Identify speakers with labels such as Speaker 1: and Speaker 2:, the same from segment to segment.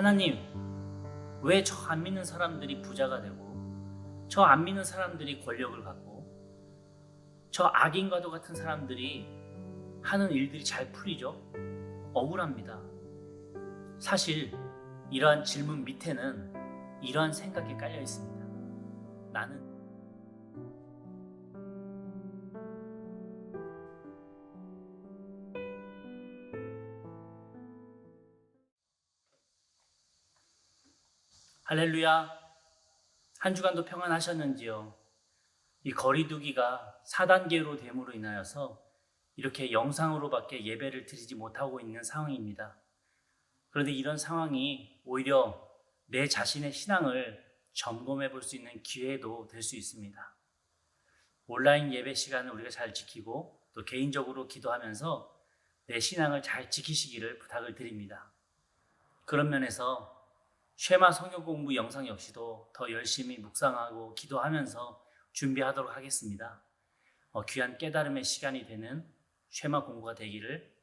Speaker 1: 하나님, 왜 저 안 믿는 사람들이 부자가 되고, 저 안 믿는 사람들이 권력을 갖고, 저 악인과도 같은 사람들이 하는 일들이 잘 풀리죠? 억울합니다. 사실 이러한 질문 밑에는 이러한 생각이 깔려 있습니다. 나는 할렐루야. 한 주간도 평안하셨는지요? 이 거리두기가 4단계로 됨으로 인하여서 이렇게 영상으로밖에 예배를 드리지 못하고 있는 상황입니다. 그런데 이런 상황이 오히려 내 자신의 신앙을 점검해 볼 수 있는 기회도 될 수 있습니다. 온라인 예배 시간을 우리가 잘 지키고 또 개인적으로 기도하면서 내 신앙을 잘 지키시기를 부탁을 드립니다. 그런 면에서 쉐마 성경 공부 영상 역시도 더 열심히 묵상하고 기도하면서 준비하도록 하겠습니다. 어, 귀한 깨달음의 시간이 되는 쉐마 공부가 되기를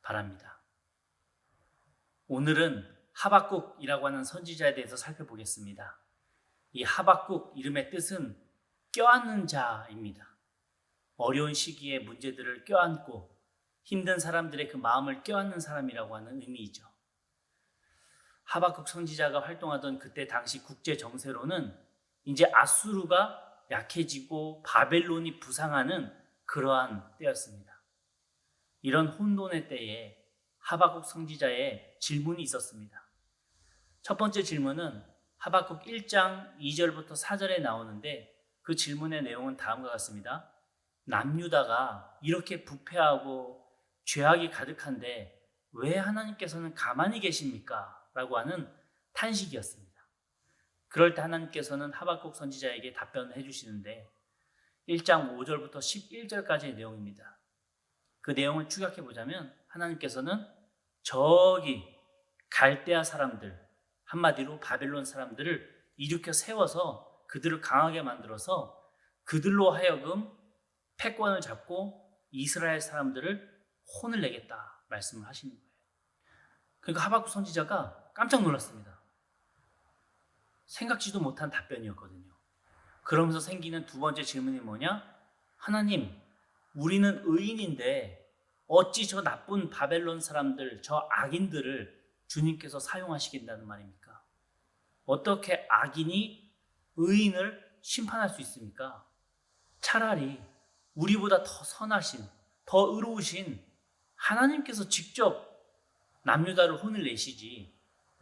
Speaker 1: 바랍니다. 오늘은 하박국이라고 하는 선지자에 대해서 살펴보겠습니다. 이 하박국 이름의 뜻은 껴안는 자입니다. 어려운 시기에 문제들을 껴안고 힘든 사람들의 그 마음을 껴안는 사람이라고 하는 의미이죠. 하박국 선지자가 활동하던 그때 당시 국제 정세로는 이제 아수르가 약해지고 바벨론이 부상하는 그러한 때였습니다. 이런 혼돈의 때에 하박국 선지자의 질문이 있었습니다. 첫 번째 질문은 하박국 1장 2절부터 4절에 나오는데 그 질문의 내용은 다음과 같습니다. 남유다가 이렇게 부패하고 죄악이 가득한데 왜 하나님께서는 가만히 계십니까? 라고 하는 탄식이었습니다. 그럴 때 하나님께서는 하박국 선지자에게 답변을 해주시는데 1장 5절부터 11절까지의 내용입니다. 그 내용을 추격해 보자면 하나님께서는 저기 갈대아 사람들 한마디로 바벨론 사람들을 일으켜 세워서 그들을 강하게 만들어서 그들로 하여금 패권을 잡고 이스라엘 사람들을 혼을 내겠다 말씀을 하시는 거예요. 그러니까 하박국 선지자가 깜짝 놀랐습니다. 생각지도 못한 답변이었거든요. 그러면서 생기는 두 번째 질문이 뭐냐? 하나님, 우리는 의인인데 어찌 저 나쁜 바벨론 사람들, 저 악인들을 주님께서 사용하시겠다는 말입니까? 어떻게 악인이 의인을 심판할 수 있습니까? 차라리 우리보다 더 선하신, 더 의로우신 하나님께서 직접 남유다를 혼을 내시지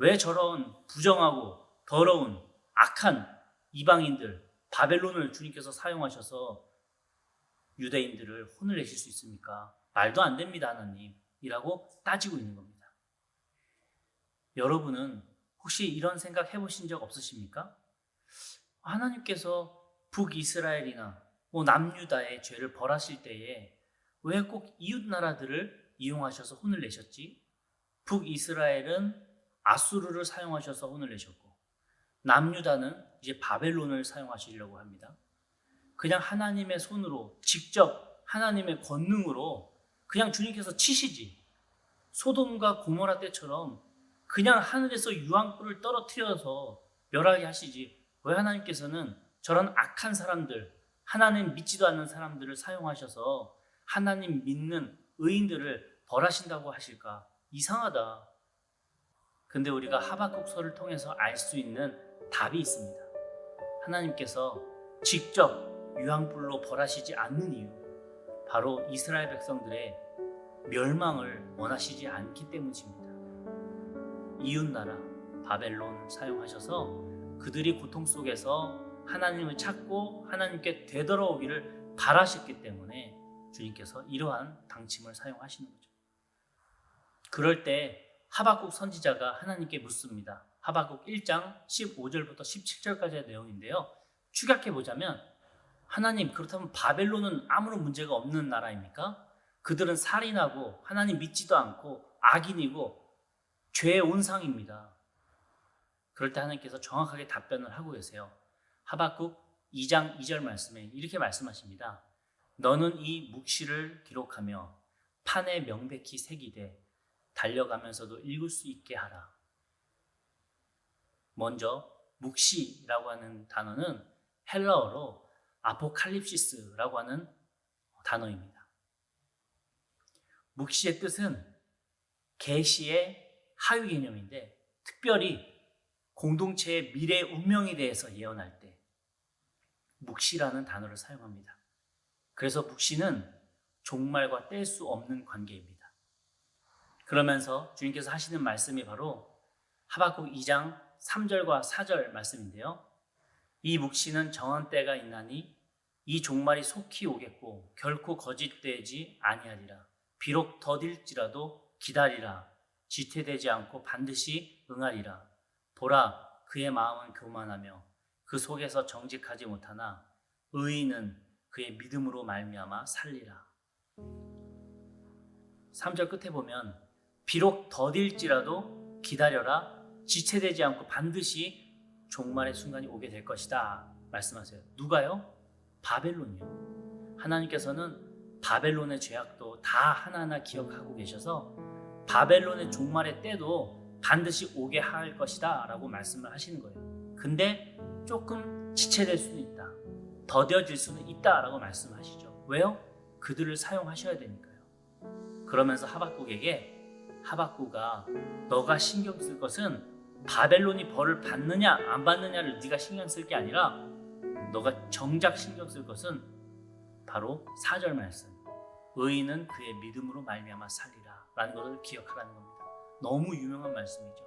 Speaker 1: 왜 저런 부정하고 더러운 악한 이방인들 바벨론을 주님께서 사용하셔서 유대인들을 혼을 내실 수 있습니까? 말도 안 됩니다, 하나님 이라고 따지고 있는 겁니다. 여러분은 혹시 이런 생각 해보신 적 없으십니까? 하나님께서 북이스라엘이나 뭐 남유다의 죄를 벌하실 때에 왜 꼭 이웃 나라들을 이용하셔서 혼을 내셨지? 북이스라엘은 아수르를 사용하셔서 혼을 내셨고 남유다는 이제 바벨론을 사용하시려고 합니다. 그냥 하나님의 손으로 직접 하나님의 권능으로 그냥 주님께서 치시지. 소돔과 고모라 때처럼 그냥 하늘에서 유황불을 떨어뜨려서 멸하게 하시지. 왜 하나님께서는 저런 악한 사람들, 하나님 믿지도 않는 사람들을 사용하셔서 하나님 믿는 의인들을 벌하신다고 하실까? 이상하다. 근데 우리가 하박국서를 통해서 알 수 있는 답이 있습니다. 하나님께서 직접 유황불로 벌하시지 않는 이유, 바로 이스라엘 백성들의 멸망을 원하시지 않기 때문입니다. 이웃나라 바벨론 사용하셔서 그들이 고통 속에서 하나님을 찾고 하나님께 되돌아오기를 바라셨기 때문에 주님께서 이러한 당침을 사용하시는 거죠. 그럴 때 하박국 선지자가 하나님께 묻습니다. 하박국 1장 15절부터 17절까지의 내용인데요. 추격해 보자면 하나님 그렇다면 바벨론은 아무런 문제가 없는 나라입니까? 그들은 살인하고 하나님 믿지도 않고 악인이고 죄의 온상입니다. 그럴 때 하나님께서 정확하게 답변을 하고 계세요. 하박국 2장 2절 말씀에 이렇게 말씀하십니다. 너는 이 묵시를 기록하며 판에 명백히 새기되 달려가면서도 읽을 수 있게 하라. 먼저 묵시라고 하는 단어는 헬라어로 아포칼립시스라고 하는 단어입니다. 묵시의 뜻은 계시의 하위 개념인데 특별히 공동체의 미래 운명에 대해서 예언할 때 묵시라는 단어를 사용합니다. 그래서 묵시는 종말과 뗄 수 없는 관계입니다. 그러면서 주님께서 하시는 말씀이 바로 하박국 2장 3절과 4절 말씀인데요. 이 묵시는 정한 때가 있나니 이 종말이 속히 오겠고 결코 거짓되지 아니하리라. 비록 더딜지라도 기다리라. 지체되지 않고 반드시 응하리라. 보라 그의 마음은 교만하며 그 속에서 정직하지 못하나 의인은 그의 믿음으로 말미암아 살리라. 3절 끝에 보면 비록 더딜지라도 기다려라. 지체되지 않고 반드시 종말의 순간이 오게 될 것이다. 말씀하세요. 누가요? 바벨론이요. 하나님께서는 바벨론의 죄악도 다 하나하나 기억하고 계셔서 바벨론의 종말의 때도 반드시 오게 할 것이다 라고 말씀을 하시는 거예요. 근데 조금 지체될 수는 있다. 더뎌질 수는 있다 라고 말씀하시죠. 왜요? 그들을 사용하셔야 되니까요. 그러면서 하박국에게 하박국아 너가 신경 쓸 것은 바벨론이 벌을 받느냐 안 받느냐를 네가 신경 쓸 게 아니라 너가 정작 신경 쓸 것은 바로 4절 말씀 의인은 그의 믿음으로 말미암아 살리라 라는 것을 기억하라는 겁니다. 너무 유명한 말씀이죠.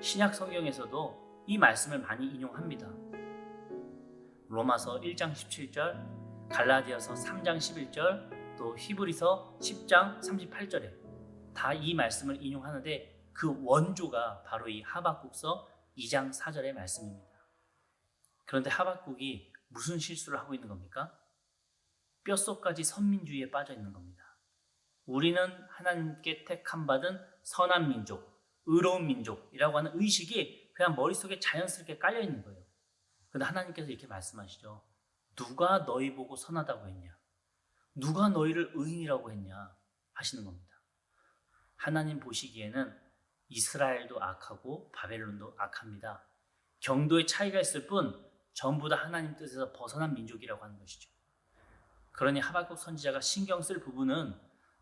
Speaker 1: 신약 성경에서도 이 말씀을 많이 인용합니다. 로마서 1장 17절, 갈라디아서 3장 11절, 또 히브리서 10장 38절에 다 이 말씀을 인용하는데 그 원조가 바로 이 하박국서 2장 4절의 말씀입니다. 그런데 하박국이 무슨 실수를 하고 있는 겁니까? 뼛속까지 선민주의에 빠져 있는 겁니다. 우리는 하나님께 택함 받은 선한 민족, 의로운 민족이라고 하는 의식이 그냥 머릿속에 자연스럽게 깔려 있는 거예요. 근데 하나님께서 이렇게 말씀하시죠. 누가 너희 보고 선하다고 했냐? 누가 너희를 의인이라고 했냐? 하시는 겁니다. 하나님 보시기에는 이스라엘도 악하고 바벨론도 악합니다. 경도의 차이가 있을 뿐 전부 다 하나님 뜻에서 벗어난 민족이라고 하는 것이죠. 그러니 하박국 선지자가 신경 쓸 부분은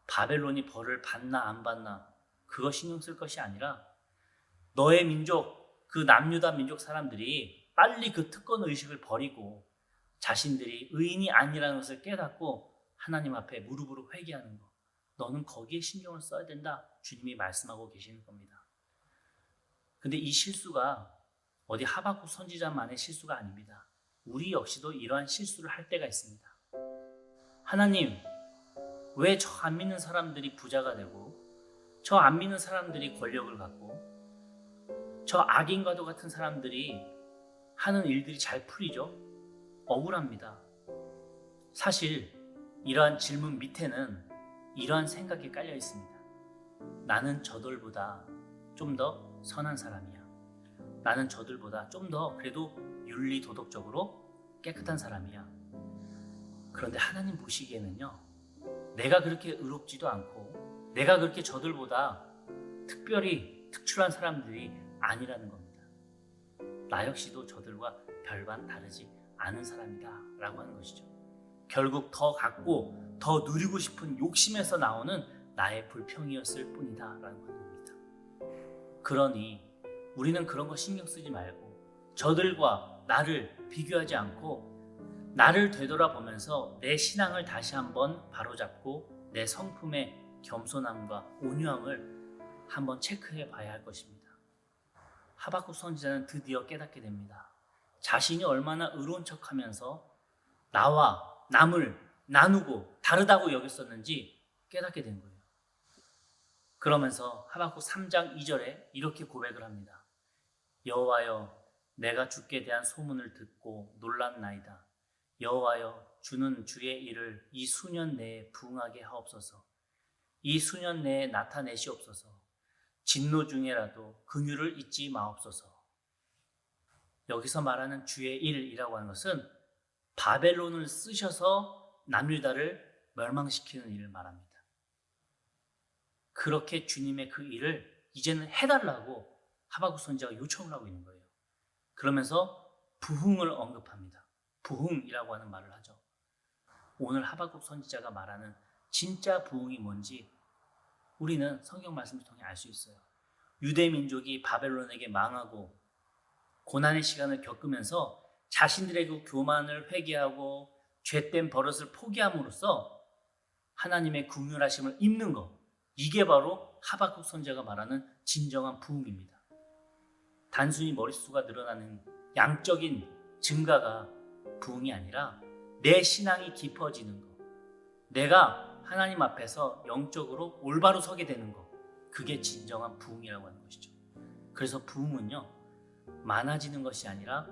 Speaker 1: 바벨론이 벌을 받나 안 받나 그거 신경 쓸 것이 아니라 너의 민족 그 남유다 민족 사람들이 빨리 그 특권 의식을 버리고 자신들이 의인이 아니라는 것을 깨닫고 하나님 앞에 무릎으로 회개하는 것. 너는 거기에 신경을 써야 된다. 주님이 말씀하고 계시는 겁니다. 근데 이 실수가 어디 하박국 선지자만의 실수가 아닙니다. 우리 역시도 이러한 실수를 할 때가 있습니다. 하나님, 왜 저 안 믿는 사람들이 부자가 되고, 저 안 믿는 사람들이 권력을 갖고, 저 악인과도 같은 사람들이 하는 일들이 잘 풀리죠? 억울합니다. 사실 이러한 질문 밑에는 이러한 생각이 깔려 있습니다. 나는 저들보다 좀 더 선한 사람이야. 나는 저들보다 좀 더 그래도 윤리 도덕적으로 깨끗한 사람이야. 그런데 하나님 보시기에는요, 내가 그렇게 의롭지도 않고, 내가 그렇게 저들보다 특별히 특출한 사람들이 아니라는 겁니다. 나 역시도 저들과 별반 다르지 않은 사람이다. 라고 하는 것이죠. 결국 더 갖고 더 누리고 싶은 욕심에서 나오는 나의 불평이었을 뿐이다. 라는 겁니다. 그러니 우리는 그런 거 신경 쓰지 말고 저들과 나를 비교하지 않고 나를 되돌아보면서 내 신앙을 다시 한번 바로잡고 내 성품의 겸손함과 온유함을 한번 체크해 봐야 할 것입니다. 하박국 선지자는 드디어 깨닫게 됩니다. 자신이 얼마나 의로운 척 하면서 나와 남을 나누고 다르다고 여겼었는지 깨닫게 된 거예요. 그러면서 하박국 3장 2절에 이렇게 고백을 합니다. 여호와여 내가 주께 대한 소문을 듣고 놀랐나이다. 여호와여 주는 주의 일을 이 수년 내에 부응하게 하옵소서. 이 수년 내에 나타내시옵소서. 진노 중에라도 긍휼을 잊지 마옵소서. 여기서 말하는 주의 일이라고 하는 것은 바벨론을 쓰셔서 남유다를 멸망시키는 일을 말합니다. 그렇게 주님의 그 일을 이제는 해달라고 하바국 선지자가 요청을 하고 있는 거예요. 그러면서 부흥을 언급합니다. 부흥이라고 하는 말을 하죠. 오늘 하박국 선지자가 말하는 진짜 부흥이 뭔지 우리는 성경 말씀을 통해 알 수 있어요. 유대 민족이 바벨론에게 망하고 고난의 시간을 겪으면서 자신들의 그 교만을 회개하고 죄된 버릇을 포기함으로써 하나님의 궁휼하심을 입는 것. 이게 바로 하박국 선지자가 말하는 진정한 부흥입니다. 단순히 머릿수가 늘어나는 양적인 증가가 부흥이 아니라 내 신앙이 깊어지는 것. 내가 하나님 앞에서 영적으로 올바로 서게 되는 것. 그게 진정한 부흥이라고 하는 것이죠. 그래서 부흥은요, 많아지는 것이 아니라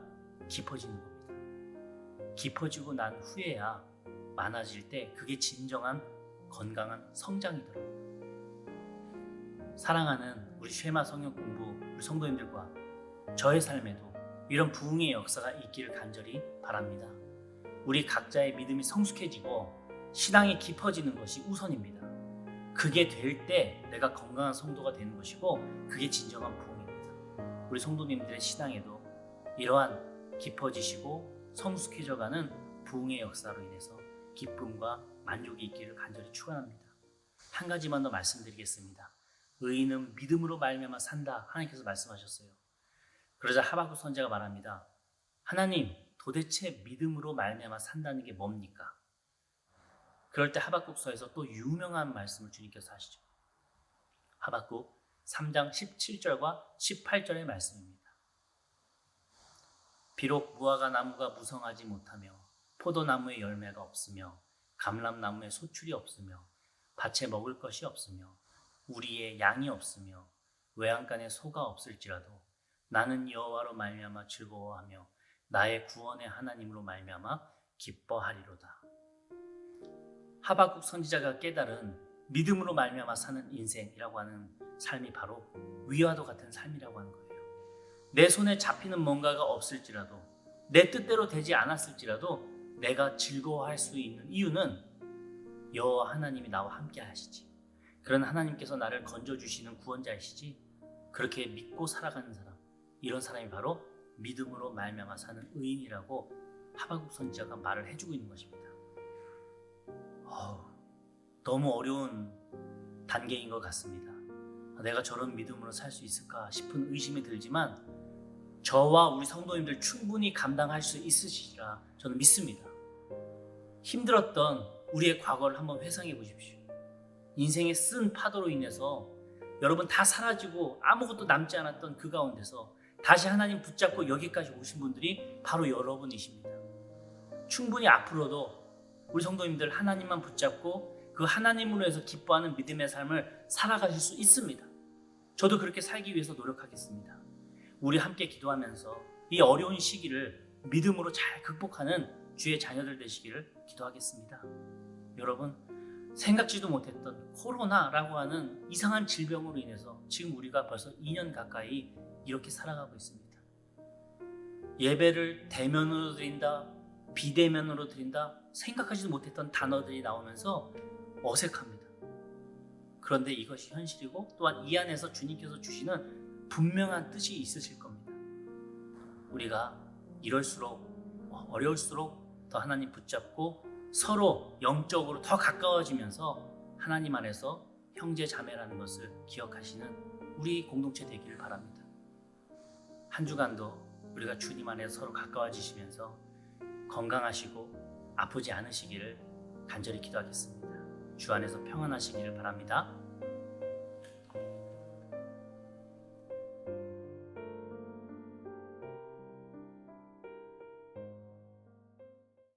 Speaker 1: 깊어지는 겁니다. 깊어지고 난 후에야 많아질 때 그게 진정한 건강한 성장이더라고요. 사랑하는 우리 쉐마 성경 공부 우리 성도님들과 저의 삶에도 이런 부흥의 역사가 있기를 간절히 바랍니다. 우리 각자의 믿음이 성숙해지고 신앙이 깊어지는 것이 우선입니다. 그게 될 때 내가 건강한 성도가 되는 것이고 그게 진정한 부흥입니다. 우리 성도님들의 신앙에도 이러한 깊어지시고 성숙해져가는 부흥의 역사로 인해서 기쁨과 만족이 있기를 간절히 축원합니다. 한 가지만 더 말씀드리겠습니다. 의인은 믿음으로 말미암아 산다 하나님께서 말씀하셨어요. 그러자 하박국 선지자가 말합니다. 하나님 도대체 믿음으로 말미암아 산다는 게 뭡니까? 그럴 때 하박국서에서 또 유명한 말씀을 주님께서 하시죠. 하박국 3장 17절과 18절의 말씀입니다. 비록 무화과 나무가 무성하지 못하며 포도나무에 열매가 없으며 감람나무에 소출이 없으며 밭에 먹을 것이 없으며 우리의 양이 없으며 외양간에 소가 없을지라도 나는 여호와로 말미암아 즐거워하며 나의 구원의 하나님으로 말미암아 기뻐하리로다. 하박국 선지자가 깨달은 믿음으로 말미암아 사는 인생이라고 하는 삶이 바로 위와도 같은 삶이라고 하는 거예요. 내 손에 잡히는 뭔가가 없을지라도 내 뜻대로 되지 않았을지라도 내가 즐거워할 수 있는 이유는 여호와 하나님이 나와 함께 하시지. 그런 하나님께서 나를 건져 주시는 구원자이시지. 그렇게 믿고 살아가는 사람. 이런 사람이 바로 믿음으로 말미암아 사는 의인이라고 하박국 선지자가 말을 해주고 있는 것입니다. 어우, 너무 어려운 단계인 것 같습니다. 내가 저런 믿음으로 살 수 있을까 싶은 의심이 들지만 저와 우리 성도님들 충분히 감당할 수 있으시리라 저는 믿습니다. 힘들었던 우리의 과거를 한번 회상해 보십시오. 인생의 쓴 파도로 인해서 여러분 다 사라지고 아무것도 남지 않았던 그 가운데서 다시 하나님 붙잡고 여기까지 오신 분들이 바로 여러분이십니다. 충분히 앞으로도 우리 성도님들 하나님만 붙잡고 그 하나님으로 해서 기뻐하는 믿음의 삶을 살아가실 수 있습니다. 저도 그렇게 살기 위해서 노력하겠습니다. 우리 함께 기도하면서 이 어려운 시기를 믿음으로 잘 극복하는 주의 자녀들 되시기를 기도하겠습니다. 여러분, 생각지도 못했던 코로나라고 하는 이상한 질병으로 인해서 지금 우리가 벌써 2년 가까이 이렇게 살아가고 있습니다. 예배를 대면으로 드린다, 비대면으로 드린다, 생각하지도 못했던 단어들이 나오면서 어색합니다. 그런데 이것이 현실이고 또한 이 안에서 주님께서 주시는 분명한 뜻이 있으실 겁니다. 우리가 이럴수록 어려울수록 더 하나님 붙잡고 서로 영적으로 더 가까워지면서 하나님 안에서 형제 자매라는 것을 기억하시는 우리 공동체 되기를 바랍니다. 한 주간도 우리가 주님 안에서 서로 가까워지시면서 건강하시고 아프지 않으시기를 간절히 기도하겠습니다. 주 안에서 평안하시기를 바랍니다.